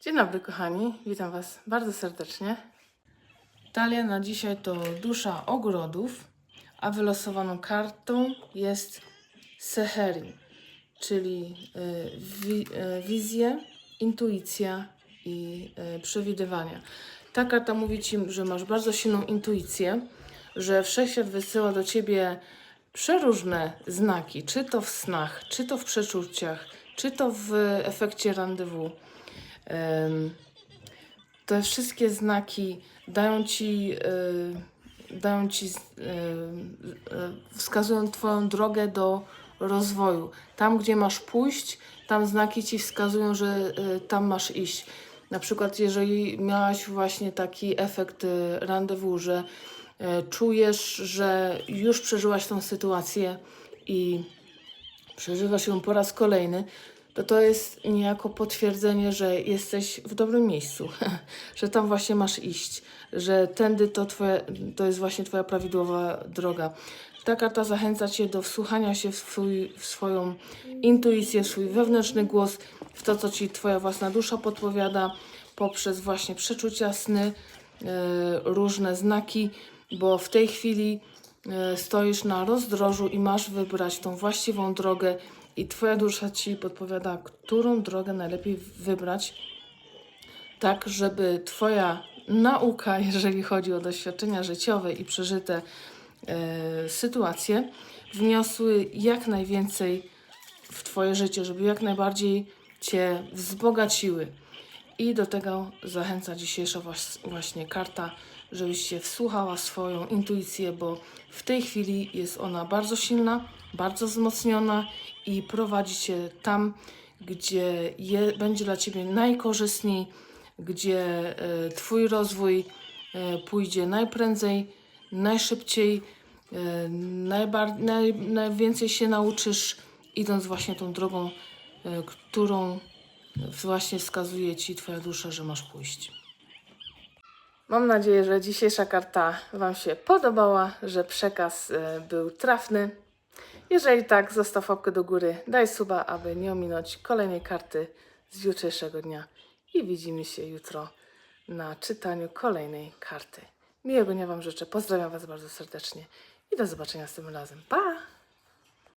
Dzień dobry, kochani. Witam Was bardzo serdecznie. Talia na dzisiaj to dusza ogrodów, a wylosowaną kartą jest Seherin, czyli y, wi, y, wizje, intuicja i y, przewidywania. Ta karta mówi Ci, że masz bardzo silną intuicję, że wszechświat wysyła do Ciebie przeróżne znaki, czy to w snach, czy to w przeczuciach, czy to w efekcie randewu. Te wszystkie znaki dają ci, y, dają ci y, y, wskazują Twoją drogę do rozwoju. Tam, gdzie masz pójść, tam znaki ci wskazują, że tam masz iść. Na przykład, jeżeli miałaś właśnie taki efekt randewu, że czujesz, że już przeżyłaś tą sytuację i przeżywasz ją po raz kolejny, to to jest niejako potwierdzenie, że jesteś w dobrym miejscu, że tam właśnie masz iść, że tędy to, twoje, to jest właśnie Twoja prawidłowa droga. Ta karta zachęca Cię do wsłuchania się w, swój, w swoją intuicję, w swój wewnętrzny głos, w to, co Ci Twoja własna dusza podpowiada, poprzez właśnie przeczucia, sny, e, różne znaki, bo w tej chwili stoisz na rozdrożu i masz wybrać tą właściwą drogę i Twoja dusza Ci podpowiada, którą drogę najlepiej wybrać, tak żeby Twoja nauka, jeżeli chodzi o doświadczenia życiowe i przeżyte e, sytuacje, wniosły jak najwięcej w Twoje życie, żeby jak najbardziej Cię wzbogaciły. I do tego zachęca dzisiejsza właśnie karta, żebyś się wsłuchała swoją intuicję, bo w tej chwili jest ona bardzo silna, bardzo wzmocniona i prowadzi cię tam, gdzie je, będzie dla ciebie najkorzystniej, gdzie e, twój rozwój e, pójdzie najprędzej, najszybciej, e, najbar- naj, najwięcej się nauczysz, idąc właśnie tą drogą, którą właśnie wskazuje ci Twoja dusza, że masz pójść. Mam nadzieję, że dzisiejsza karta Wam się podobała, że przekaz e, był trafny. Jeżeli tak, zostaw łapkę do góry, daj suba, aby nie ominąć kolejnej karty z jutrzejszego dnia. I widzimy się jutro na czytaniu kolejnej karty. Miłego dnia Wam życzę, pozdrawiam Was bardzo serdecznie i do zobaczenia z tym razem. Pa!